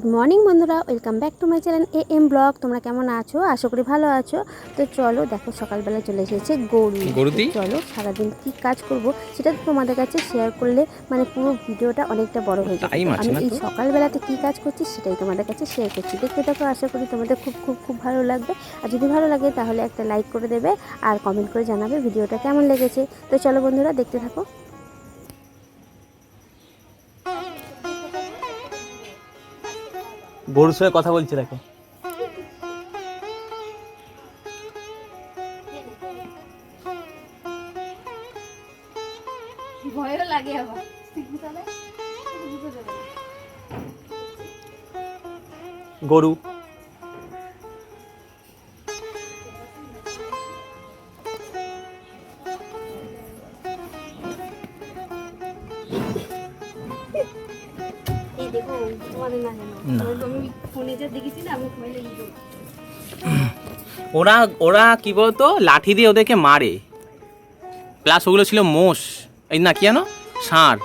Good morning বন্ধুরা welcome back to my channel A M blog. তোমরা কেমন আছো? আশা করি ভালো আছো। তো চলো দেখো সকালবেলা চলে এসেছে গরু। গরুদি? চলো সারাদিন কি কাজ করব সেটা তোমাদের কাছে শেয়ার করলে মানে পুরো ভিডিওটা অনেকটা বড় হয়ে যাবে। আমি এই সকালবেলাতে কি কাজ করছি সেটাই তোমাদের কাছে শেয়ার করছি। দেখতে থাকো আশা করি তোমাদের খুব খুব খুব ভালো লাগবে। আর যদি ভালো লাগে তাহলে একটা লাইক করে দেবে আর কমেন্ট করে জানাবে ভিডিওটা কেমন লেগেছে। তো চলো বন্ধুরা দেখতে থাকো। গরুর সঙ্গে কথা বলছি দেখো ভয়ও লাগে আবার। গরু। ওরা ওরা কি বলতো? লাঠি দিয়ে ওদেরকে মারে। প্লাস ওগুলো ছিল মোষ। এই না, কি জানো? ষাঁড়।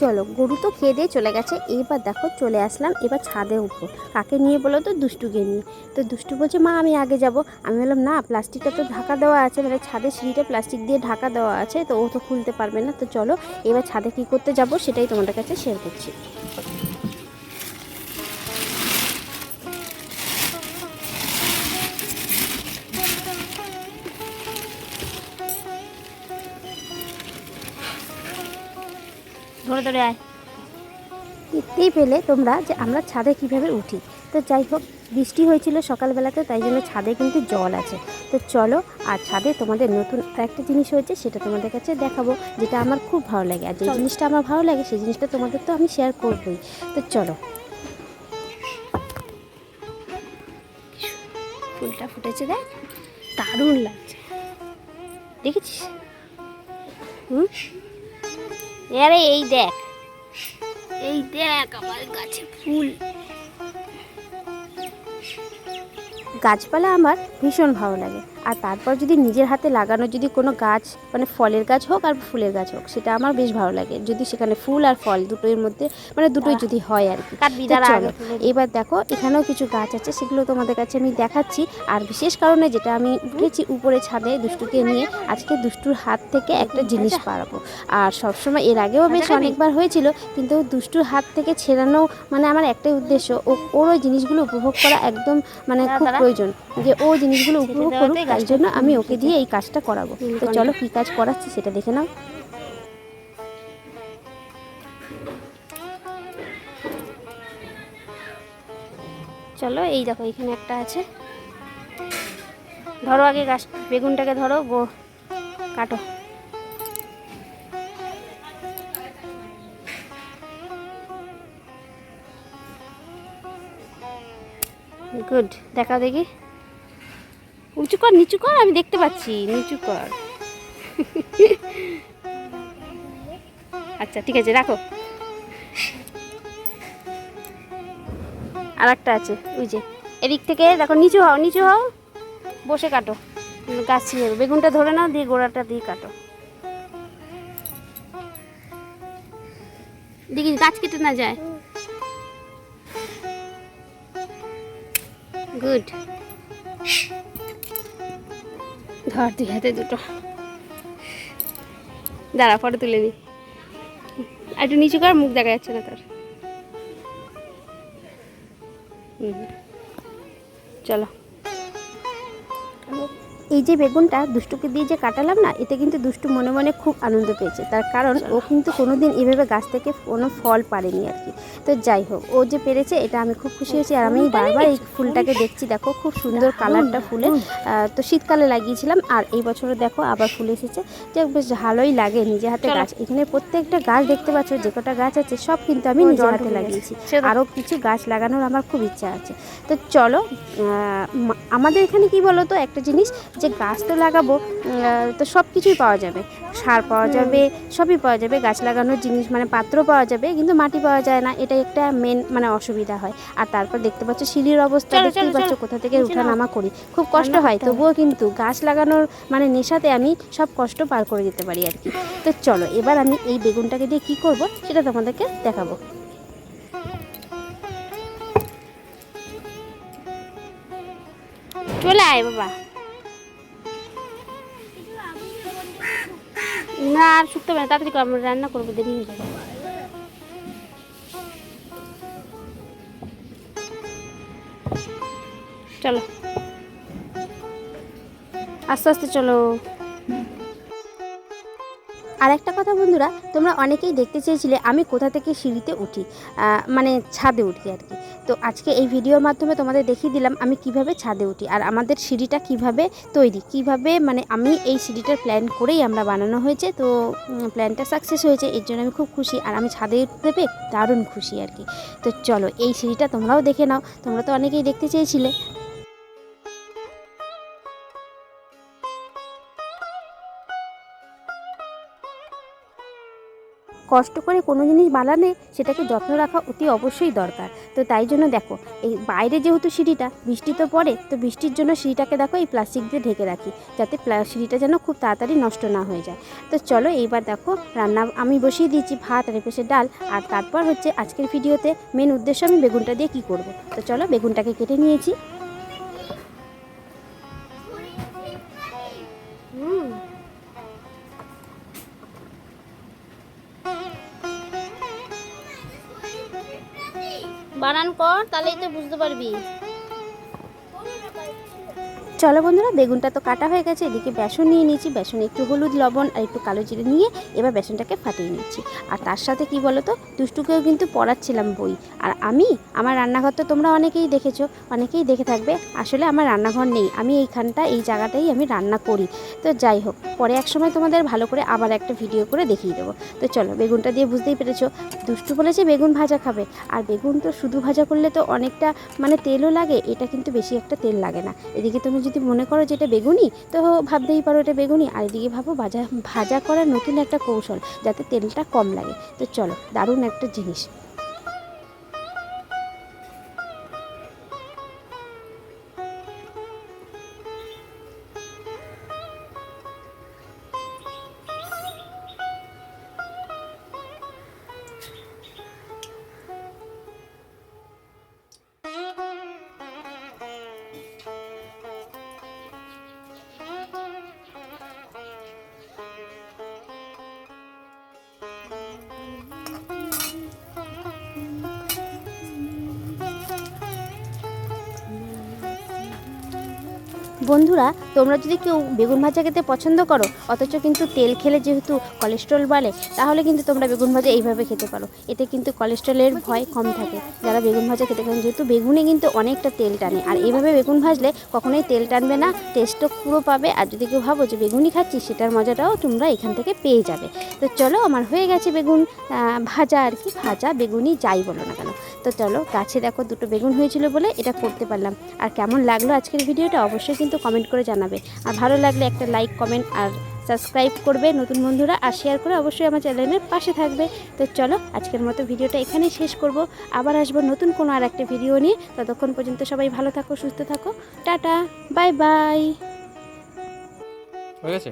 চলো, গরু তো খেয়ে দিয়ে চলে গেছে। এবার দেখো, চলে আসলাম এবার ছাদে উপর। কাকে নিয়ে বলো তো? দুষ্টুকে নিয়ে। তো দুষ্টু বলছে, মা, আমি আগে যাব। আমি বললাম, না, প্লাস্টিকটা তো ঢাকা দেওয়া আছে। মানে ছাদের সিঁড়িটা প্লাস্টিক দিয়ে ঢাকা দেওয়া আছে, তো ও তো খুলতে পারবে না। তো চলো, এবার ছাদে কী করতে যাব সেটাই তোমাদের কাছে শেয়ার করছি। ধরে ধরে আয়। দেখতেই পেলে তোমরা যে আমরা ছাদে কীভাবে উঠি। তো যাই হোক বৃষ্টি হয়েছিল সকালবেলাতে তাই জন্য ছাদে কিন্তু জল আছে। তো চলো আর ছাদে তোমাদের নতুন একটা জিনিস হয়েছে সেটা তোমাদের কাছে দেখাবো যেটা আমার খুব ভালো লাগে। আর যে জিনিসটা আমার ভালো লাগে সেই জিনিসটা তোমাদের তো আমি শেয়ার করবই। তো চলো। ফুলটা ফুটেছে দেখ দারুণ লাগছে। দেখেছিস? হুম? আরে এই দেখ। এই দেখ আমার গাছে ফুল। গাছপালা আমার ভীষণ ভালো লাগে। আর তারপর যদি নিজের হাতে লাগানো যদি কোনো গাছ মানে ফলের গাছ হোক আর ফুলের গাছ হোক সেটা আমার বেশ ভালো লাগে। যদি সেখানে ফুল আর ফল দুটোর মধ্যে মানে দুটোই যদি হয় আর কি। চলো, এবার দেখো এখানেও কিছু গাছ আছে সেগুলো তোমাদের কাছে আমি দেখাচ্ছি। আর বিশেষ কারণে যেটা আমি উঠেছি উপরে ছাদে দুষ্টুকে নিয়ে আজকে দুষ্টুর হাত থেকে একটা জিনিস পারাবো আর সবসময় এর আগেও বেশ অনেকবার হয়েছিল কিন্তু দুষ্টুর হাত থেকে ছেড়ানো মানে আমার একটাই উদ্দেশ্য ও ওর ওই জিনিসগুলো উপভোগ করা একদম মানে খুব প্রয়োজন যে ও জিনিসগুলো উপভোগ করুক। তাই জন্য আমি ওকে দিয়ে এই কাজটা করাবো। তো চলো কী কাজ করাচ্ছি সেটা দেখে নাও। চলো এই দেখো এখানে একটা আছে। ধরো আগে গাছ বেগুনটাকে ধরো গো কাটো। গুড দেখা দেখি। উঁচু কর, নিচু কর, আমি দেখতে পাচ্ছি, নিচু কর। আচ্ছা ঠিক আছে, রাখো। আর একটা আছে, ওই যে, এদিক থেকে, দেখো, নিচু হও নিচু হও, বসে কাটো। গাছ ছিঁড়ে বেগুনটা ধরে নাও, দিয়ে গোড়াটা দিয়ে কাটো। দেখি, গাছ কেটে না যায়। গুড। ধর দুই হাতে দুটো। দাঁড়া, ফটো তুলে নি। আর একটু নিচু কর, মুখ দেখা যাচ্ছে না তোর। চলো। এই যে বেগুনটা দুষ্টুকে দিয়ে যে কাটালাম না এতে কিন্তু দুষ্টু মনে মনে খুব আনন্দ পেয়েছে। তার কারণ ও কিন্তু কোনোদিন এভাবে গাছ থেকে কোনো ফল পারেনি আর কি। তো যাই হোক ও যে পেরেছে এটা আমি খুব খুশি হয়েছি। আর আমি বারবার এই ফুলটাকে দেখছি দেখো খুব সুন্দর কালারটা ফুলের আহ, তো শীতকালে লাগিয়েছিলাম আর এই বছরও দেখো আবার ফুল এসেছে। যে বেশ ভালোই লাগে নিজে হাতে গাছ। এখানে প্রত্যেকটা গাছ দেখতে পাচ্ছ যে কটা গাছ আছে সব কিন্তু আমি নিজের হাতে লাগিয়েছি। আরও কিছু গাছ লাগানোর আমার খুব ইচ্ছা আছে। তো চলো আমাদের এখানে কি বলো তো একটা জিনিস যে গাছ তো লাগাবো তো সব কিছুই পাওয়া যাবে। সার পাওয়া যাবে সবই পাওয়া যাবে গাছ লাগানোর জিনিস মানে পাত্র পাওয়া যাবে কিন্তু মাটি পাওয়া যায় না এটা একটা মেন মানে অসুবিধা হয়। আর তারপর দেখতে পাচ্ছ সিঁড়ির অবস্থা চলো, দেখতেই পাচ্ছ কোথা থেকে নিচে উঠা নামা করি। খুব কষ্ট হয় তবুও কিন্তু গাছ লাগানোর মানে নেশাতে আমি সব কষ্ট পার করে দিতে পারি আর কি। তো চলো এবার আমি এই বেগুনটাকে দিয়ে কী করব সেটা তোমাদেরকে দেখাবো। চলে আয় বাবা। না আর শুকতে না তাড়াতাড়ি আমরা রান্না করব হয়ে যাবে। চলো। আস্তে আস্তে চলো। আর একটা কথা বন্ধুরা, তোমরা অনেকেই দেখতে চেয়েছিলে আমি কোথা থেকে সিঁড়িতে উঠি মানে ছাদে উঠি আর কি। তো আজকে এই ভিডিওর মাধ্যমে তোমাদের দেখিয়ে দিলাম আমি কীভাবে ছাদে উঠি আর আমাদের সিঁড়িটা কীভাবে তৈরি, কীভাবে মানে আমি এই সিঁড়িটার প্ল্যান করেই আমরা বানানো হয়েছে। তো প্ল্যানটা সাকসেস হয়েছে, এর জন্য আমি খুব খুশি আর আমি ছাদে উঠতে পেয়ে দারুণ খুশি আর কি। তো চলো এই সিঁড়িটা তোমরাও দেখে নাও, তোমরা তো অনেকেই দেখতে চেয়েছিলে। কষ্ট করে কোনো জিনিস বানালে সেটাকে যত্ন রাখা অতি অবশ্যই দরকার। তো তাই জন্য দেখো, এই বাইরে যেহেতু সিঁড়িটা, বৃষ্টি তো পড়ে, তো বৃষ্টির জন্য সিঁড়িটাকে দেখো এই প্লাস্টিক দিয়ে ঢেকে রাখি, যাতে সিঁড়িটা যেন খুব তাড়াতাড়ি নষ্ট না হয়ে যায়। তো চলো এইবার দেখো, রান্না আমি বসিয়ে দিয়েছি ভাত, আর এপাশে ডাল, আর তারপর হচ্ছে আজকের ভিডিওতে মেন উদ্দেশ্য আমি বেগুনটা দিয়ে কি করব। তো চলো বেগুনটাকে কেটে নিয়েছি। বানান কর তাহলেই তো বুঝতে পারবি। চলো বন্ধুরা, বেগুনটা তো কাটা হয়ে গেছে, এদিকে বেসন নিয়ে নিয়েছি। বেসনে একটু হলুদ, লবণ আর একটু কালো জিরে নিয়ে এবার বেসনটাকে ফাটিয়ে নিচ্ছি। আর তার সাথে কি বলো তো দুষ্টুকেও কিন্তু পড়াচ্ছিলাম বই। আর আমি, আমার রান্নাঘর তো তোমরা অনেকেই দেখেছ, অনেকেই দেখে থাকবে, আসলে আমার রান্নাঘর নেই। আমি এইখানটা, এই জায়গাটাই আমি রান্না করি। তো যাই হোক, পরে এক সময় তোমাদের ভালো করে আবার একটা ভিডিও করে দেখিয়ে দেবো। তো চলো, বেগুনটা দিয়ে বুঝতেই পেরেছ, দুষ্টু বলেছে বেগুন ভাজা খাবে। আর বেগুন তো শুধু ভাজা করলে তো অনেকটা মানে তেলও লাগে, এটা কিন্তু বেশি একটা তেল লাগে না। এদিকে তুমি যদি মনে করো যে এটা বেগুনি, তো ভাবতেই পারো এটা বেগুনি। আর এদিকে ভাবো, ভাজা ভাজা করার নতুন একটা কৌশল, যাতে তেলটা কম লাগে। তো চলো, দারুণ একটা জিনিস। বন্ধুরা, তোমরা যদি কেউ বেগুন ভাজা খেতে পছন্দ করো, অথচ কিন্তু তেল খেলে যেহেতু কোলেস্ট্রল বাড়ে, তাহলে কিন্তু তোমরা বেগুন ভাজা এইভাবে খেতে পারো। এতে কিন্তু কোলেস্ট্রলের ভয় কম থাকে। যারা বেগুন ভাজা খেতে পারেন, যেহেতু বেগুনে কিন্তু অনেকটা তেল টানে। আর এইভাবে বেগুন ভাজলে কখনোই তেল টানবে না টেস্টও পুরো পাবে। আর যদি কেউ ভাবো যে বেগুনি খাচ্ছি, সেটার মজাটাও তোমরা এখান থেকে পেয়ে যাবে। তো চলো, আমার হয়ে গেছে বেগুন ভাজা আর কি। ভাজা বেগুনি যাই বলো না কেন। তো চলো, গাছে দেখো দুটো বেগুন হয়েছিল বলে এটা করতে পারলাম। আর কেমন লাগল আজকের ভিডিওটা? অবশ্যই কিন্তু কমেন্ট করে জানাবে। আর ভালো লাগলে একটা লাইক কমেন্ট আর সাবস্ক্রাইব করবে নতুন বন্ধুরা আর শেয়ার করে অবশ্যই আমার চ্যানেলের পাশে থাকবে। তো চলো আজকের মতো ভিডিওটা এখানেই শেষ করব। আবার আসব নতুন কোনো আর একটা ভিডিও নিয়ে। ততক্ষণ পর্যন্ত সবাই ভালো থাকো, সুস্থ থাকো। টাটা বাই বাই হয়ে গেছে?